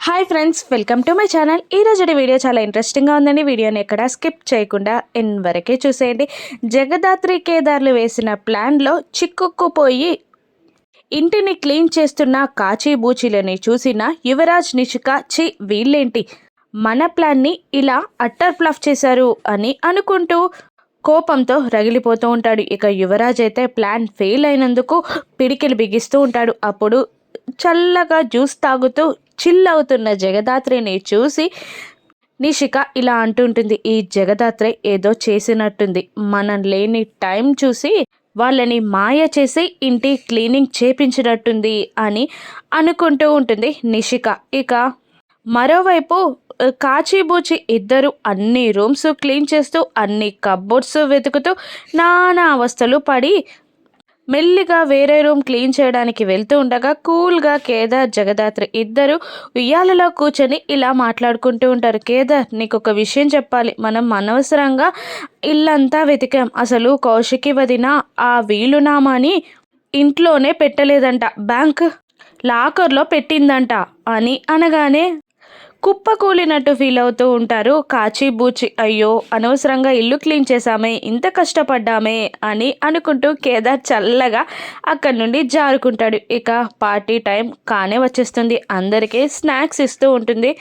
Hi friends welcome to my channel ఈ రోజు video చాలా ఇంట్రెస్టింగ్గా ఉందండి. వీడియోని ఎక్కడ స్కిప్ చేయకుండా ఎన్ వరకే చూసేయండి. జగదాత్రి కేదార్లు వేసిన ప్లాన్లో చిక్కుకుపోయి ఇంటిని క్లీన్ చేస్తున్న కాచి బూచీలని చూసిన యువరాజ్ నిషిక చి వీళ్ళేంటి? మన ప్లాన్ని ఇలా అట్టర్ ప్లఫ్ చేశారు అని అనుకుంటూ కోపంతో రగిలిపోతూ ఉంటాడు. ఇక యువరాజ్ అయితే ప్లాన్ ఫెయిల్ అయినందుకు పిడికిలు బిగిస్తూ ఉంటాడు. అప్పుడు చల్లగా జ్యూస్ తాగుతూ చిల్ అవుతున్న జగదాత్రిని చూసి నిషిక ఇలా అంటుంటుంది ఈ జగదాత్రే ఏదో చేసినట్టుంది. మనం లేని టైం చూసి వాళ్ళని మాయ చేసి ఇంటి క్లీనింగ్ చేపించినట్టుంది అని అనుకుంటూ ఉంటుంది నిషిక. ఇక మరోవైపు కాచిబూచి ఇద్దరు అన్ని రూమ్స్ క్లీన్ చేస్తూ అన్ని కబ్బోర్డ్స్ వెతుకుతూ నానా అవస్థలు పడి మెల్లిగా వేరే రూమ్ క్లీన్ చేయడానికి వెళ్తూ ఉండగా కూల్గా కేదార్ జగదాత్రి ఇద్దరు ఉయ్యాలలో కూర్చొని ఇలా మాట్లాడుకుంటూ ఉంటారు. కేదార్ నీకు ఒక విషయం చెప్పాలి. మనం అనవసరంగా ఇల్లంతా వెతికాం. అసలు కౌశికి వదిన ఆ వీలునామాని ఇంట్లోనే పెట్టలేదంట. బ్యాంక్ లాకర్లో పెట్టిందంట అని అనగానే కుప్పకూలినట్టు ఫీల్ అవుతూ ఉంటారు. కాచి బూచి అయ్యో అనవసరంగా ఇల్లు క్లీన్ చేశామే ఇంత కష్టపడ్డామే అని అనుకుంటూ కేదార్ చల్లగా అక్కడి నుండి జారుకుంటాడు. ఇక పార్టీ టైం కానే వచ్చేస్తుంది. అందరికీ స్నాక్స్ ఇస్తూ ఉంటుంది.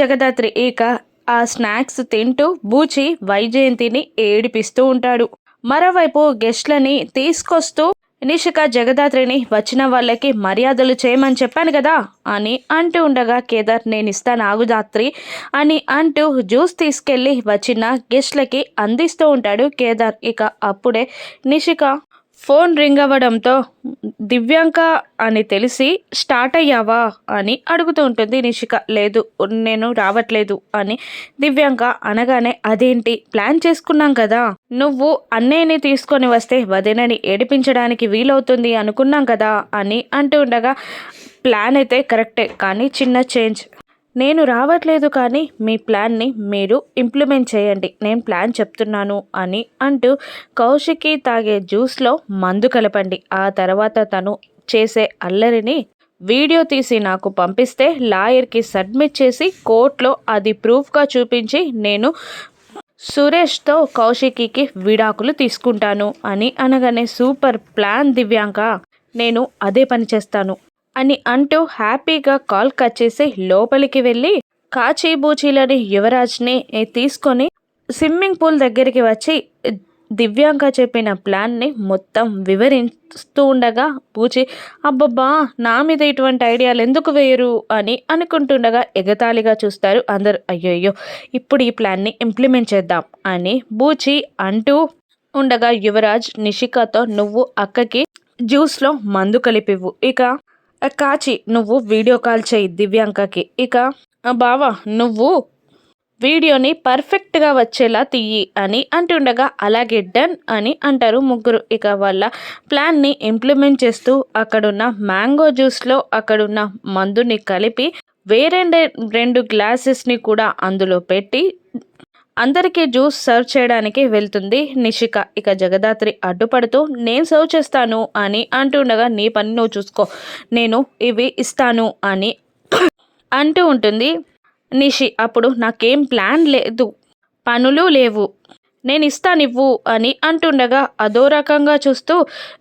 జగదాత్రి ఇక ఆ స్నాక్స్ తింటూ బూచి వైజయంతిని ఏడిపిస్తూ ఉంటాడు. మరోవైపు గెస్ట్లని తీసుకొస్తూ నిషిక జగదాత్రిని వచ్చిన వాళ్ళకి మర్యాదలు చేయమని చెప్పాను కదా అని అంటూ ఉండగా కేదార్ నేను ఇస్తాను ఆగుదాత్రి అని అంటూ జ్యూస్ తీసుకెళ్ళి వచ్చిన గెస్ట్లకి అందిస్తూ ఉంటాడు కేదార్. ఇక అప్పుడే నిషిక ఫోన్ రింగ్ అవ్వడంతో దివ్యాంక అని తెలిసి స్టార్ట్ అయ్యావా? అని అడుగుతూ ఉంటుంది నిషిక. లేదు నేను రావట్లేదు అని దివ్యాంక అనగానే అదేంటి? ప్లాన్ చేసుకున్నాం కదా. నువ్వు అన్నయ్యని తీసుకొని వస్తే వదినని ఏడిపించడానికి వీలవుతుంది అనుకున్నాం కదా అని అంటూ ఉండగా ప్లాన్ అయితే కరెక్టే కానీ చిన్న చేంజ్ నేను రావట్లేదు కానీ మీ ప్లాన్ని మీరు ఇంప్లిమెంట్ చేయండి. నేను ప్లాన్ చెప్తున్నాను అని అంటూ కౌశికి తాగే జ్యూస్లో మందు కలపండి. ఆ తర్వాత తను చేసే అల్లరిని వీడియో తీసి నాకు పంపిస్తే లాయర్కి సబ్మిట్ చేసి కోర్టులో అది ప్రూఫ్గా చూపించి నేను సురేష్తో కౌశికికి విడాకులు తీసుకుంటాను అని అనగానే సూపర్ ప్లాన్ దివ్యాంక నేను అదే పని చేస్తాను. అని అంటూ హ్యాపీగా కాల్ కట్ చేసి లోపలికి వెళ్ళి కాచీబూచీలని యువరాజ్ని తీసుకొని స్విమ్మింగ్ పూల్ దగ్గరికి వచ్చి దివ్యాంక చెప్పిన ప్లాన్ని మొత్తం వివరిస్తూ ఉండగా పూచి అబ్బబ్బా నా మీద ఇటువంటి ఐడియాలు ఎందుకు వేయరు? అని అనుకుంటుండగా ఎగతాళిగా చూస్తారు అందరు. అయ్యోయ్యో ఇప్పుడు ఈ ప్లాన్ని ఇంప్లిమెంట్ చేద్దాం అని బూచి అంటూ ఉండగా యువరాజ్ నిషికతో నువ్వు అక్కకి జ్యూస్లో మందు కలిపివ్వు. ఇక కాచి నువ్వు వీడియో కాల్ చేయి దివ్యాంకకి. ఇక బావా నువ్వు వీడియోని పర్ఫెక్ట్గా వచ్చేలా తీయి అని అంటుండగా అలాగే డన్ అని అంటారు ముగ్గురు. ఇక వాళ్ళ ప్లాన్ని ఇంప్లిమెంట్ చేస్తూ అక్కడున్న మ్యాంగో జ్యూస్లో అక్కడున్న మందుని కలిపి వేరే రెండు గ్లాసెస్ని కూడా అందులో పెట్టి అందరికీ జ్యూస్ సర్వ్ చేయడానికి వెళ్తుంది నిషిక. ఇక జగదాత్రి అడ్డుపడుతూ నేను సర్వ్ చేస్తాను అని అంటుండగా నీ పని నువ్వు చూసుకో. నేను ఇవి ఇస్తాను అని అంటూ ఉంటుంది నిషి. అప్పుడు నాకేం ప్లాన్ లేదు. పనులు లేవు. నేను ఇస్తాను ఇవ్వు అని అంటుండగా అదో రకంగా చూస్తూ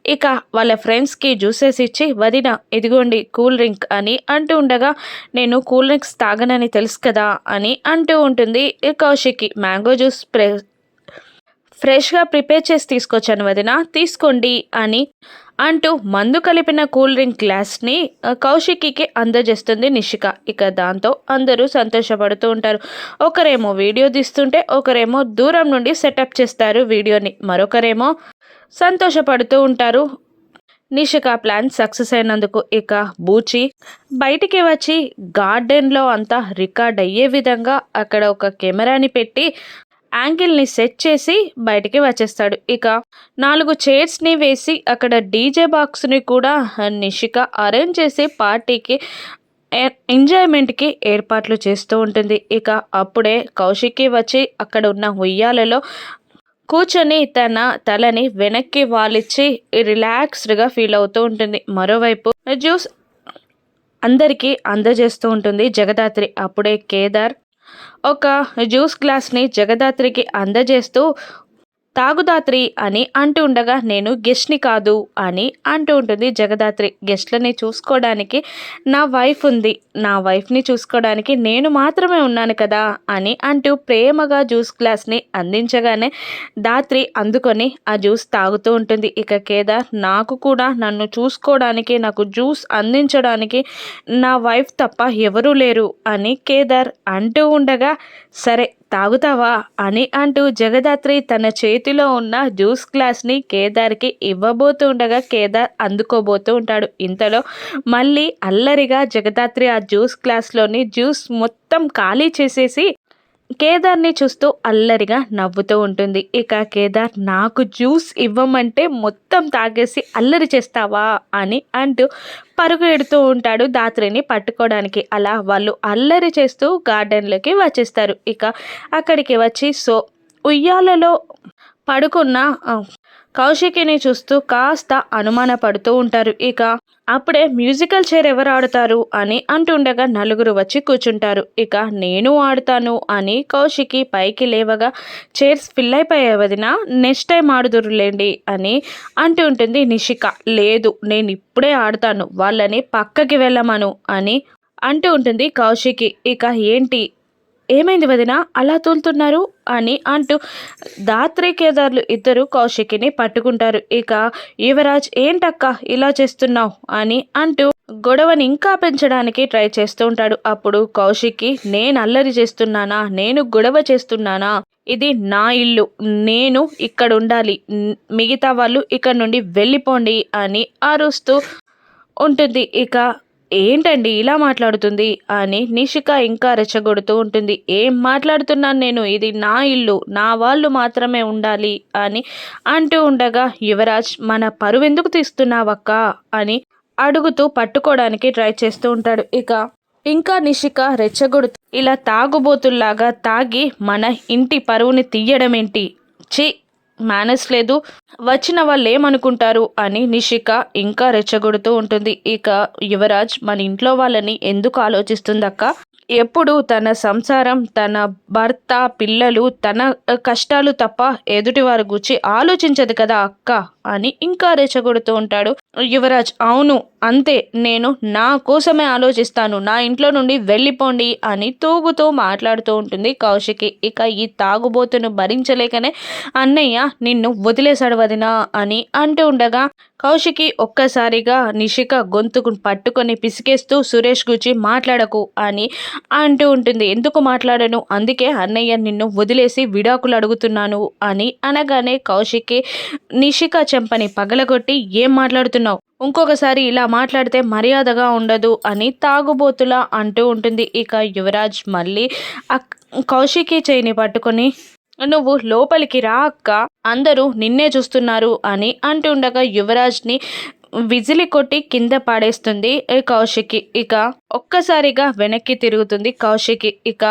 ఇక వాళ్ళ ఫ్రెండ్స్కి జ్యూసెస్ ఇచ్చి వదిన ఇదిగోండి కూల్ డ్రింక్ అని అంటూ ఉండగా నేను కూల్ డ్రింక్స్ తాగనని తెలుసు కదా అని అంటూ ఉంటుంది. కౌశిక్కి మ్యాంగో జ్యూస్ ప్రే ఫ్రెష్గా ప్రిపేర్ చేసి తీసుకొచ్చాను వదిన. తీసుకోండి అని అంటూ మందు కలిపిన కూల్ డ్రింక్ గ్లాస్ని కౌశికికి అందజేస్తుంది నిషిక. ఇక దాంతో అందరూ సంతోషపడుతూ ఉంటారు. ఒకరేమో వీడియో తీస్తుంటే ఒకరేమో దూరం నుండి సెటప్ చేస్తారు వీడియోని. మరొకరేమో సంతోషపడుతూ ఉంటారు. నిషిక ప్లాన్ సక్సెస్ అయినందుకు ఇక బూచి బయటికి వచ్చి గార్డెన్లో అంతా రికార్డ్ అయ్యే విధంగా అక్కడ ఒక కెమెరాని పెట్టి యాంగిల్ని సెట్ చేసి బయటికి వచ్చేస్తాడు. ఇక నాలుగు చైర్స్ని వేసి అక్కడ డీజే బాక్స్ని కూడా నిషిక అరేంజ్ చేసి పార్టీకి ఎంజాయ్మెంట్కి ఏర్పాట్లు చేస్తూ ఉంటుంది. ఇక అప్పుడే కౌశికి వచ్చి అక్కడ ఉన్న ఉయ్యాలలో కూర్చొని తన తలని వెనక్కి వాలిచ్చి రిలాక్స్డ్గా ఫీల్ అవుతూ ఉంటుంది. మరోవైపు జ్యూస్ అందరికీ అందజేస్తూ ఉంటుంది జగదాత్రి. అప్పుడే కేదార్ ఒక జ్యూస్ గ్లాస్ని జగదాత్రికి అందజేస్తూ తాగుదాత్రి అని అంటూ ఉండగా నేను గెస్ట్ని కాదు అని అంటూ ఉంటుంది జగదాత్రి. గెస్ట్లని చూసుకోవడానికి నా వైఫ్ ఉంది. నా వైఫ్ని చూసుకోవడానికి నేను మాత్రమే ఉన్నాను కదా అని అంటూ ప్రేమగా జ్యూస్ గ్లాస్ని అందించగానే దాత్రి అందుకొని ఆ జ్యూస్ తాగుతూ ఉంటుంది. ఇక కేదార్ నాకు కూడా నన్ను చూసుకోవడానికి నాకు జ్యూస్ అందించడానికి నా వైఫ్ తప్ప ఎవరూ లేరు అని కేదార్ అంటూ ఉండగా సరే తాగుతావా అని అంటూ జగదాత్రి తన చేతిలో ఉన్న జ్యూస్ గ్లాస్ని కేదార్కి ఇవ్వబోతూ ఉండగా కేదార్ అందుకోబోతూ ఉంటాడు. ఇంతలో మళ్ళీ అల్లరిగా జగదాత్రి ఆ జ్యూస్ గ్లాస్లోని జ్యూస్ మొత్తం ఖాళీ చేసేసి కేదార్ని చూస్తూ అల్లరిగా నవ్వుతూ ఉంటుంది. ఇక కేదార్ నాకు జ్యూస్ ఇవ్వమంటే మొత్తం తాగేసి అల్లరి చేస్తావా? అని అంటూ పరుగు ఎడుతూ ఉంటాడు దాత్రిని పట్టుకోవడానికి. అలా వాళ్ళు అల్లరి చేస్తూ గార్డెన్లోకి వచ్చేస్తారు. ఇక అక్కడికి వచ్చి సో ఉయ్యాలలో పడుకున్న కౌశికిని చూస్తూ కాస్త అనుమాన పడుతూ ఉంటారు. ఇక అప్పుడే మ్యూజికల్ చైర్ ఎవరు ఆడుతారు అని అంటుండగా నలుగురు వచ్చి కూర్చుంటారు. ఇక నేను ఆడుతాను అని కౌశికి పైకి లేవగా చైర్స్ ఫిల్ అయిపోయే వదిన నెక్స్ట్ టైం ఆడుదురులేండి అని అంటూ ఉంటుంది నిషిక. లేదు నేను ఇప్పుడే ఆడతాను వాళ్ళని పక్కకి వెళ్ళమను అని అంటూ ఉంటుంది కౌశికి. ఇక ఏంటి ఏమైంది వదిన? అలా తోలుతున్నారు అని అంటూ దాత్రి కేదార్లు ఇద్దరు కౌశికిని పట్టుకుంటారు. ఇక యువరాజ్ ఏంటక్క ఇలా చేస్తున్నావు? అని అంటూ గొడవని ఇంకా పెంచడానికి ట్రై చేస్తూ ఉంటాడు. అప్పుడు కౌశిక్కి నేను అల్లరి చేస్తున్నానా? నేను గొడవ చేస్తున్నానా? ఇది నా ఇల్లు. నేను ఇక్కడ ఉండాలి. మిగతా వాళ్ళు ఇక్కడ నుండి వెళ్ళిపోండి అని అరుస్తూ ఉంటుంది. ఇక ఏంటండి ఇలా మాట్లాడుతుంది అని నిషిక ఇంకా రెచ్చగొడుతూ ఉంటుంది. ఏం మాట్లాడుతున్నాను నేను? ఇది నా ఇల్లు నా వాళ్ళు మాత్రమే ఉండాలి అని అంటూ ఉండగా యువరాజ్ మన పరువెందుకు తీస్తున్నావక్క? అని అడుగుతూ పట్టుకోవడానికి ట్రై చేస్తూ ఉంటాడు. ఇక ఇంకా నిషిక రెచ్చగొడుతూ ఇలా తాగుబోతుల్లాగా తాగి మన ఇంటి పరువుని తీయడం ఏంటి చి మేనేజ్ లేదు. వచ్చిన వాళ్ళు ఏమనుకుంటారు అని నిషిక ఇంకా రెచ్చగొడుతూ ఉంటుంది. ఇక యువరాజ్ మన ఇంట్లో వాళ్ళని ఎందుకు ఆలోచిస్తుందక్క? ఎప్పుడు తన సంసారం తన భర్త పిల్లలు తన కష్టాలు తప్ప ఎదుటి వారి గురించి ఆలోచించదు కదా అక్క? అని ఇంకా రెచ్చగొడుతూ ఉంటాడు. యువరాజ్ అవును అంతే. నేను నా కోసమే ఆలోచిస్తాను. నా ఇంట్లో నుండి వెళ్ళిపోండి అని తూగుతూ మాట్లాడుతూ ఉంటుంది కౌశికి. ఇక ఈ తాగుబోతును భరించలేకనే అన్నయ్య నిన్ను వదిలేశాడు వదినా అని అంటూ ఉండగా కౌశికి ఒక్కసారిగా నిషిక గొంతుకు పట్టుకొని పిసికేస్తూ సురేష్ గురించి మాట్లాడకు అని అంటూ ఉంటుంది. ఎందుకు మాట్లాడను? అందుకే అన్నయ్య నిన్ను వదిలేసి విడాకులు అడుగుతున్నాను అని అనగానే కౌశికి నిషిక చెంపని పగలగొట్టి ఏం మాట్లాడుతున్నావు? ఇంకొకసారి ఇలా మాట్లాడితే మర్యాదగా ఉండదు అని తాగుబోతులా అంటూ ఉంటుంది. ఇక యువరాజ్ మళ్ళీ కౌశికి చేయిని పట్టుకొని నువ్వు లోపలికి రా అక్క అందరూ నిన్నే చూస్తున్నారు అని అంటుండగా యువరాజ్ని విజిలి కొట్టి కింద పాడేస్తుంది కౌశికి. ఇక ఒక్కసారిగా వెనక్కి తిరుగుతుంది కౌశికి. ఇక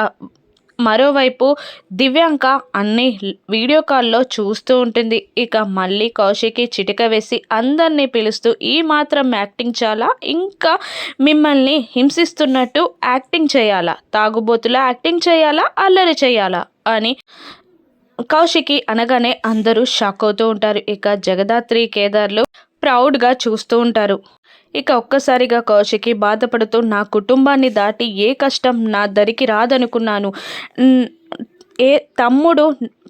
మరోవైపు దివ్యాంక అన్ని వీడియో కాల్లో చూస్తూ ఉంటుంది. ఇక మళ్ళీ కౌశికి చిటిక వేసి అందరినీ పిలుస్తూ ఈ మాత్రం యాక్టింగ్ చాలా ఇంకా మిమ్మల్ని హింసిస్తున్నట్టు యాక్టింగ్ చేయాలా? తాగుబోతులా యాక్టింగ్ చేయాలా? అల్లరి చేయాలా? అని కౌశికి అనగానే అందరూ షాక్ అవుతూ ఉంటారు. ఇక జగదాత్రి కేదార్లు ప్రౌడ్గా చూస్తూ ఉంటారు. ఇక ఒక్కసారిగా కౌశికి బాధపడుతూ నా కుటుంబాన్ని దాటి ఏ కష్టం నా దరికి రాదనుకున్నాను. ఏ తమ్ముడు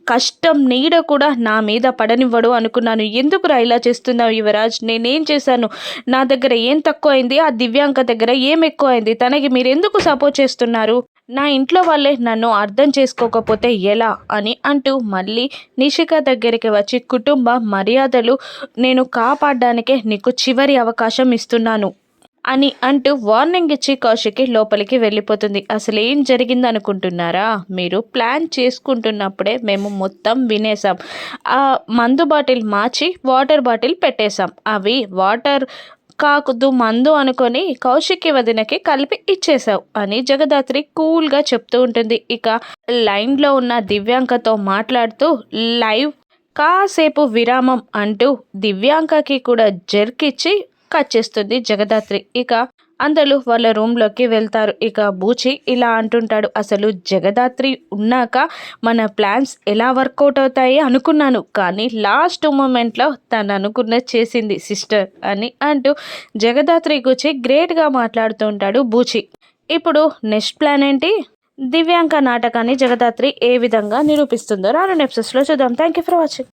కష్టం నీడ కూడా నా మీద పడనివ్వడు అనుకున్నాను. ఎందుకురా ఇలా చేస్తున్నావు యువరాజ్? నేనేం చేశాను? నా దగ్గర ఏం తక్కువ అయింది ఆ దివ్యాంక దగ్గర ఏం ఎక్కువ అయింది తనకి మీరు ఎందుకు సపోర్ట్ చేస్తున్నారు? నా ఇంట్లో వాళ్ళే నన్ను అర్థం చేసుకోకపోతే ఎలా? అని అంటూ మళ్ళీ నిషిక దగ్గరికి వచ్చి కుటుంబ మర్యాదలు నేను కాపాడడానికే నీకు చివరి అవకాశం ఇస్తున్నాను. అని అంటూ వార్నింగ్ ఇచ్చి కౌశికి లోపలికి వెళ్ళిపోతుంది. అసలు ఏం జరిగింది అనుకుంటున్నారా మీరు ప్లాన్ చేసుకుంటున్నప్పుడే మేము మొత్తం వినేసాం ఆ మందు బాటిల్ మార్చి వాటర్ బాటిల్ పెట్టేశాం. అవి వాటర్ కాకుదు మందు అనుకొని కౌశికి వదినకి కలిపి ఇచ్చేశావు అని జగదాత్రి కూల్గా చెప్తూ ఉంటుంది. ఇక లైన్లో ఉన్న దివ్యాంకతో మాట్లాడుతూ లైవ్ కాసేపు విరామం అంటూ దివ్యాంకకి కూడా జర్కిచ్చి కట్ చేస్తుంది జగదాత్రి. ఇక అందరూ వాళ్ళ రూమ్లోకి వెళ్తారు. ఇక బూచి ఇలా అంటుంటాడు అసలు జగదాత్రి ఉన్నాక మన ప్లాన్స్ ఎలా వర్కౌట్ అవుతాయి అనుకున్నాను కానీ లాస్ట్ మూమెంట్లో తను అనుకున్న చేసింది సిస్టర్ అని అంటూ జగదాత్రి గురించి గ్రేట్గా మాట్లాడుతూ ఉంటాడు బూచి. ఇప్పుడు నెక్స్ట్ ప్లాన్ ఏంటి? దివ్యాంక నాటకాన్ని జగదాత్రి ఏ విధంగా నిరూపిస్తుందో రాను నెప్సెస్లో చూద్దాం. Thank you for watching